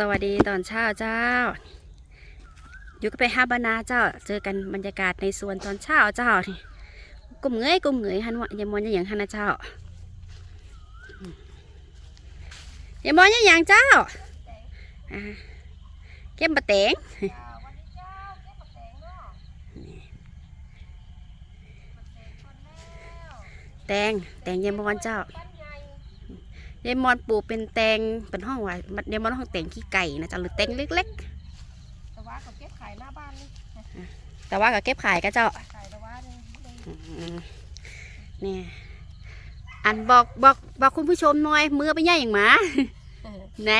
สวัสดีตอนเช้าเจ้า อยู่ก็ไปฮาบานาเจ้า เจอกันบรรยากาศในสวนตอนเช้าเจ้านี่กุมเงยกุมเงยฮันวะยามอนอยางฮันนะเจ้ายามอนอยางเจ้าเก็บปะแตงแตงแตงยายมอนเจ้า ยายมอนปลูกเป็นแตงเป็นห้องไว้ยายมอนห้องแตงขี้ไก่นะเจ้าหรือแตงเล็กแต่ว่าเขาเก็บขายหน้าบ้านนี่ๆแต่ว่าก็เก็บขายก็เจ้าขายแต่ว่านี่นี่อืมเนี่ยอันบอกบอกบอกคุณผู้ชมหน่อยมือไปย่าอย่างหมาไหน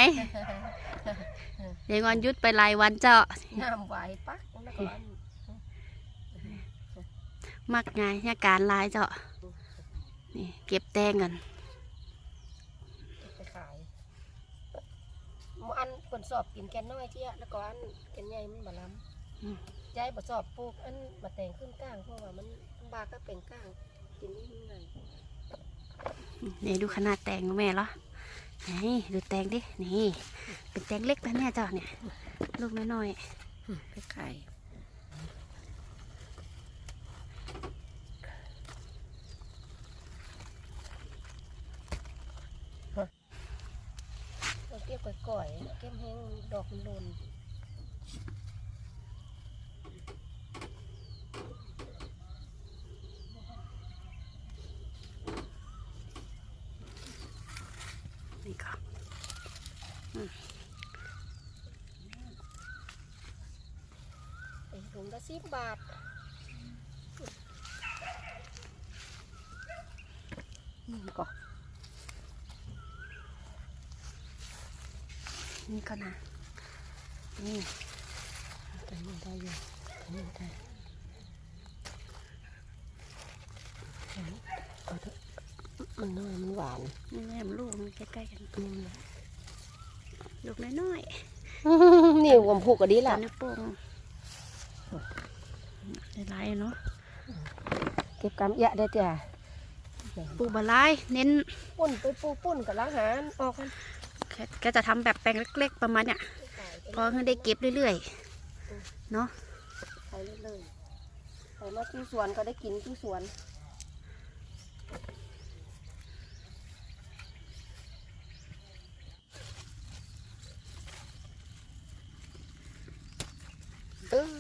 ยายงอนยุดไปรายวันเจ้าน้ำไหวปักแล้วก็อันมักไงยาการลายเจ้านี่เก็บแตงกันเก็บไป ขายหมูอันผลสอบกินแกนน้อยเที่ยแล้วก็อันแกนใหญ่มันบาล้ำยายบสอบปลูกอันมาแต่งขึ้นก้างเพราะว่ามันบาก็เป็นก้างกินนี่ไงนี่ดูขนาดแตงของแม่เหรอนี่ดูแตงดิ นี่ เป็นแตงเล็กนะเนี่ยเจ้าเนี่ย ลูกน้อยไปข ยเราเก็บก่อยๆเก็บแห้งดอกมันหล่นๆนี่ก็เป็นถุงละสิบบาทนี่ก็ นี่ก็นะนี่แต่นี่ได้อยู่แต่นี่ได้เอาเถอะมันน้อยมันหวานนี่แม่มันลูกมันใกล้ๆกันอืมลูกน้อยนี่วมผูกก็ดีๆละตานิ้วโป้งหลายๆเนาะเก็บกำยะได้จ้ะปลูกบะไลายเน้นปุ้นไปปูปุ้นกับล้างหารออกกัน แค่ก็จะทำแบบแปลงเล็ก ๆ ประมาณเนี้ยพอให้ได้เก็บเรื่อยๆ เนาะไปเรื่อยๆไปมาที่สวนก็ได้กินที่สวนเออ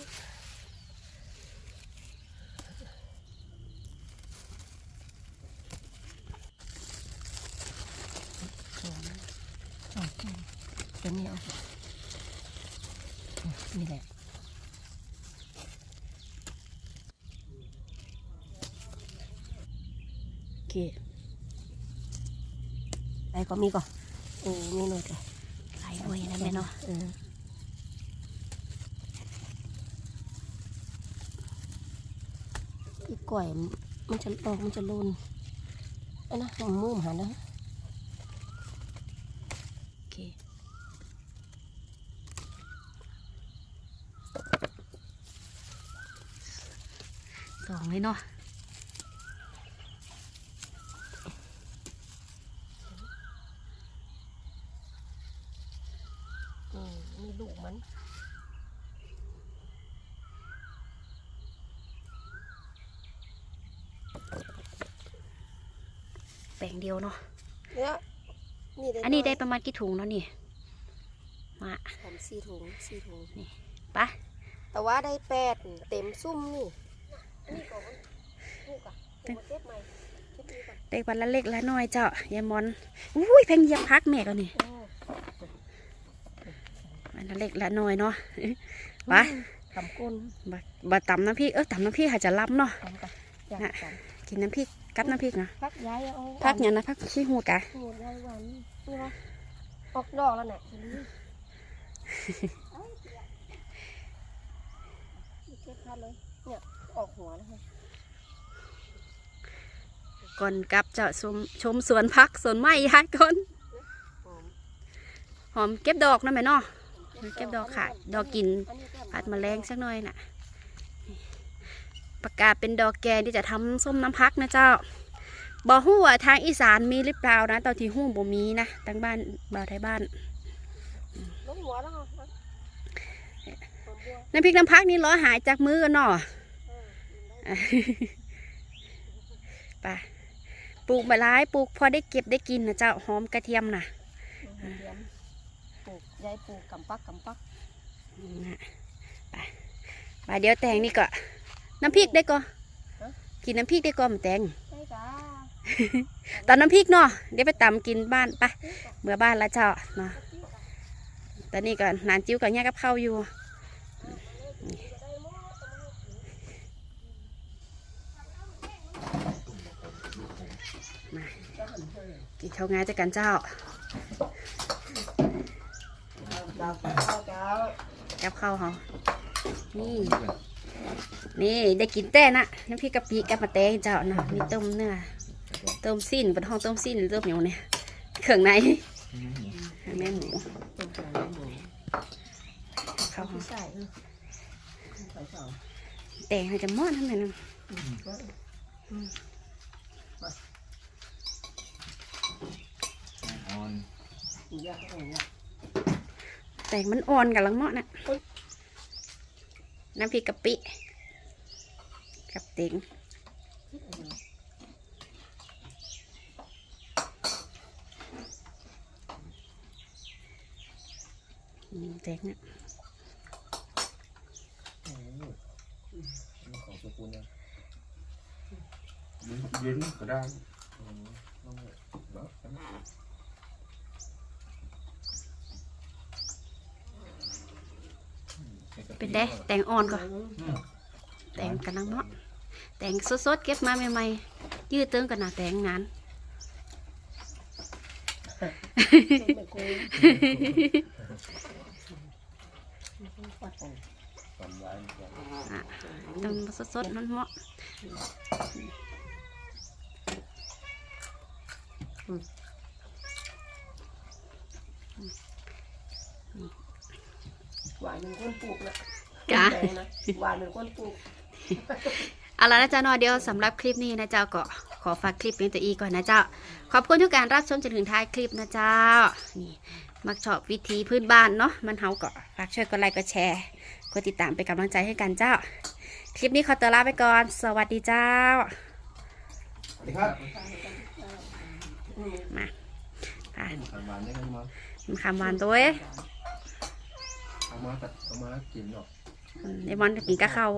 อ๋อ ตัวนี้เอานี่แหละโอเคไอ้ก็มีก่อนโอ้มีหน่อยก่อนหลายหน่วยนะแม่เนาะเอออีกก่อยมันจะออกมันจะลุนอันนะมันมือมนหันนะ โอเคสอง เลยเนาะอืมนี่ลูกมันแปลงเดียวเนาะเนี่ยนี่ได้อันนี้ได้ประมาณกี่ถุงแล้วนี่ มาสามสี่ถุงสี่ถุงไปะแต่ว่าได้แปดเต็มซุ่มนี่อั นนี้ก่อนลูกอะลูกมาเก็บใหม่เก็บดีก่อนได้วันละเล็กละน้อยเจ้ายายมอนอุ้ยแพงเหยียบพักแม่ก็นี่โอ้วันละเล็กละน้อยเนาะไปทำก้นบะบะตำน้ำพริกเออตำน้ำพริกอาจจะล้ำเนาะทำกันอยากน่ะกันกินน้ำพริกกับน้ำพริกนะพักย้ายเอาพักอย่างนะพักขี้หูกะโหดย้ายวันนี่วะออกดอกแล้วเนี่ยทีนี้เอ้ยเก็บพัดเลยเนี่ย ออกหัวแล้วค่ะก่อนกลับจะชมชมสวนพักสวนไม้ยายก่อนหอมหอมเก็บดอกนะแม่เนาะเก็บดอกขายดอกกินอันนี้ก็ผัดแมลงสักหน่อยน่ะนี่ประกาศเป็นดอกแกนที่จะทำส้มน้ำพักนะเจ้าบอฮู้ว่าทางอีสานมีหรือเปล่านะตอนที่ฮู้บ่มีนะทางบ้านบ่าวไทยบ้านลงหัวแล้วเหรอนะต้นบัวน้ำพริกน้ำพักนี่ล้อหายจากมือกันเนาะ เออกินได้ไปปลูกมาหลายปลูกพอได้เก็บได้กินนะเจ้าหอมกระเทียมน่ะเรียนปลูกยายปลูกกำปักกำปักนะไปไปเดี๋ยวแตงนี่ก็น้ำพริกได้ก่อกินน้ำพริกได้ก่อมนแตงได้จ้าตอนน้ำพริกเนาะเดี๋ยวไปตำกินบ้านไปเมื่อบ้านละเจ้าเนาะตอนนี้ก็นานจิ้วกับย่ากับข้าวอยู่ กินข้าวงานจากกันเจ้าดาวข้าวเจ้ากับข้าวเขานี่ นี่ได้กินแต่นะน้ำพริกกะปิกับมะแตงเจ้าเนาะมีต้มเนื้อต้มสิ้นเป็นห้องต้มสิ้นหรือต้มเหนียวเนี่ยเครื่องในแม่หมูเป็นของหมูข้าวหอมใส่ใส่สองแตงให้จะมอดทั้งนั้นนะ ออน ยากอะไรเนี่ย แตงมันอ่อนกับลังมอดน่ะน้ำพริกกะปิกับเต็งอืมแตงเนี่ยของสกุลนะเย็นก็ได้ เป็นได้แตงอ่อนก่อนแตงกำลังมอดแตงสดๆเก็บมาใหม่ๆยืดเติงกันนะแตงงานไม่คุยปัดออกทำร้ายมันต้มสดๆมันเหมาะ หวานเป็นคนปลูกนะจ้ะแดงนะหวานเป็นคนปลูก เอาละนะจ๊ะเนอเดียวสำหรับคลิปนี้นะเจ้าก็ขอฝากคลิปเป็นตัวอีก่อนนะเจ้า ขอบคุณทุกการรับชมจนถึงท้ายคลิปนะเจ้า นี่ มักชอบวิธีพื้นบ้านเนาะมันเฮาก็ฝากช่วยกดไลค์กดแชร์กดติดตามเป็นกำลังใจให้กันเจ้า คลิปนี้ขอตัวลาไปก่อน สวัสดีเจ้า สวัสดีครับอะ ทำร้านได้กันมั้งมันคำหวานตัวเอ้ย เอามาตัดเอามากินหรอกไอมอนจะกินกับข้าว